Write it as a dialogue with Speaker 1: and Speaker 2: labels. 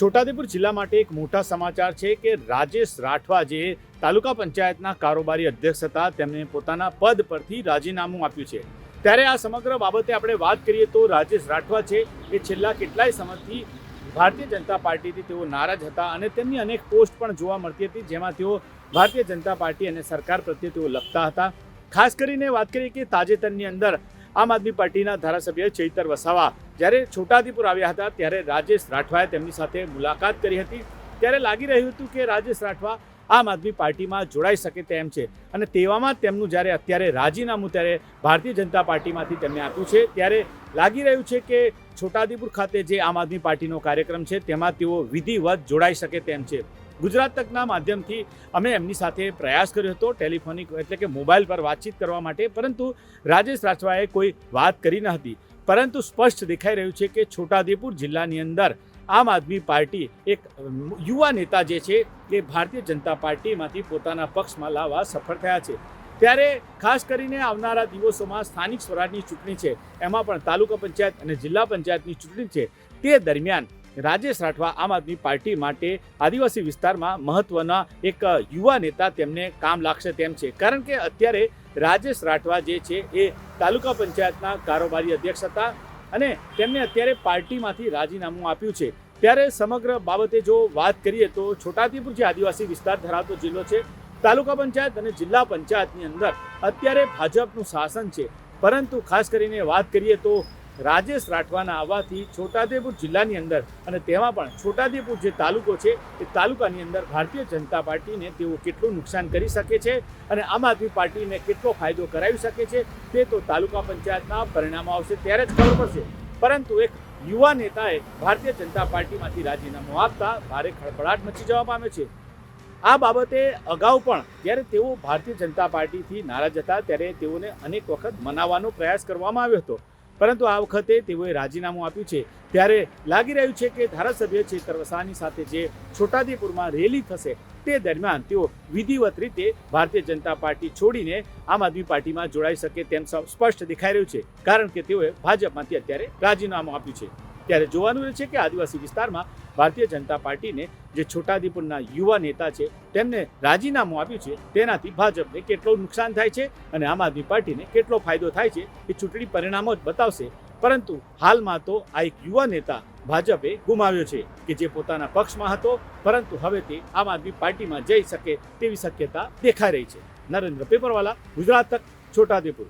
Speaker 1: છોટાઉદેપુર જિલ્લા માટે એક મોટા સમાચાર છે કે રાજેશ રાઠવા જે તાલુકા પંચાયતના કારોબારી અધ્યક્ષ હતા. તેમણે પોતાના પદ પરથી રાજીનામું આપ્યું છે. ત્યારે આ સમગ્ર બાબતે આપણે વાત કરીએ તો રાજેશ રાઠવા છે એ છેલ્લા કેટલાય સમયથી ભારતીય જનતા પાર્ટીથી તેઓ નારાજ હતા અને તેમની અનેક પોસ્ટ પણ જોવા મળતી હતી, જેમાં તેઓ ભારતીય જનતા પાર્ટી અને સરકાર પ્રત્યે તેઓ લખતા હતા. ખાસ કરીને વાત કરીએ કે તાજેતરની અંદર આમ આદમી પાર્ટીના ધારાસભ્ય ચૈતર વસાવા જ્યારે છોટાદીપુર આવ્યા હતા, ત્યારે રાજેશ રાઠવાએ તેમની સાથે મુલાકાત કરી હતી. ત્યારે લાગી રહ્યું હતું કે રાજેશ રાઠવા આમ આદમી પાર્ટીમાં જોડાઈ શકે તેમ છે અને તેવામાં તેમનું જ્યારે અત્યારે રાજીનામું ત્યારે ભારતીય જનતા પાર્ટીમાંથી તેમને આપ્યું છે, ત્યારે લાગી રહ્યું છે કે છોટાદીપુર ખાતે જે આમ આદમી પાર્ટીનો કાર્યક્રમ છે, તેમાં તેઓ વિધિવત જોડાઈ શકે તેમ છે. ગુજરાત તકના માધ્યમથી અમે એમની સાથે પ્રયાસ કર્યો હતો ટેલિફોનિક એટલે કે મોબાઈલ પર વાતચીત કરવા માટે, પરંતુ રાજેશ રાઠવાએ કોઈ વાત કરી ન હતી. પરંતુ સ્પષ્ટ દેખાઈ રહ્યું છે કે છોટાઉદેપુર જિલ્લાની અંદર આમ આદમી પાર્ટી એક યુવા નેતા જે છે એ ભારતીય જનતા પાર્ટીમાંથી પોતાના પક્ષમાં લાવવા સફળ થયા છે. ત્યારે ખાસ કરીને આવનારા દિવસોમાં સ્થાનિક સ્વરાજની ચૂંટણી છે, એમાં પણ તાલુકા પંચાયત અને જિલ્લા પંચાયતની ચૂંટણી છે. તે દરમિયાન રાજેશ રાઠવા આમ આદમી પાર્ટી માટે આદિવાસી વિસ્તારમાં મહત્વના એક યુવા નેતા તેમને કામ લાગશે તેમ છે. કારણ કે અત્યારે રાજેશ રાઠવા જે છે એ તાલુકા પંચાયતના કારોબારી અધ્યક્ષ હતા અને તેમને અત્યારે પાર્ટીમાંથી રાજીનામું આપ્યું છે. ત્યારે સમગ્ર બાબતે જો વાત કરીએ તો છોટાઉદેપુર જે આદિવાસી વિસ્તાર ધરાવતો જિલ્લો છે, તાલુકા પંચાયત અને જિલ્લા પંચાયતની અંદર અત્યારે ભાજપનું શાસન છે. પરંતુ ખાસ કરીને વાત કરીએ તો રાજેશ રાઠવાના આવવાથી છોટાદેપુર જિલ્લાની અંદર અને તેમાં પણ છોટાદેપુર જે તાલુકો છે, એ તાલુકાની અંદર ભારતીય જનતા પાર્ટીને તેઓ કેટલું નુકસાન કરી શકે છે અને આમ આદમી પાર્ટીને કેટલો ફાયદો કરાવી શકે છે, તે તો તાલુકા પંચાયતના પરિણામો આવશે ત્યારે જ ખબર પડશે. પરંતુ એક યુવા નેતાએ ભારતીય જનતા પાર્ટીમાંથી રાજીનામું આપતા ભારે ખળભળાટ મચી જવા પામે છે. આ બાબતે અગાઉ પણ જ્યારે તેઓ ભારતીય જનતા પાર્ટીથી નારાજ હતા, ત્યારે તેઓને અનેક વખત મનાવવાનો પ્રયાસ કરવામાં આવ્યો હતો. પરંતુ આ વખતે તેઓએ રાજીનામું આપ્યું છે. ત્યારે લાગી રહ્યું છે કે ધારાસભ્ય ચેતર વસાની સાથે જે છોટાદીપુરમાં રેલી થશે તે દરમિયાન તેઓ વિધિવત રીતે ભારતીય જનતા પાર્ટી છોડીને આમ આદમી પાર્ટીમાં જોડાઈ શકે તેમ સ્પષ્ટ દેખાઈ રહ્યું છે. કારણ કે તેઓએ ભાજપમાંથી અત્યારે રાજીનામું આપ્યું છે. ત્યારે જોવાનું રહે છે કે આદિવાસી વિસ્તારમાં ભારતીય જનતા પાર્ટીને જે છોટાદીપુરના યુવા નેતા છે, તેમને રાજીનામું આપ્યું છે, તેનાથી ભાજપને કેટલું નુકસાન થાય છે અને આમ આદમી પાર્ટીને કેટલો ફાયદો થાય છે એ ચૂંટણી પરિણામો જ બતાવશે. પરંતુ હાલમાં તો આ એક યુવા નેતા ભાજપે ગુમાવ્યો છે કે જે પોતાના પક્ષમાં હતો, પરંતુ હવે તે આમ આદમી પાર્ટીમાં જઈ શકે તેવી શક્યતા દેખાઈ રહી છે. નરેન્દ્ર પેપરવાલા, ગુજરાત તક છોટાઉદેપુર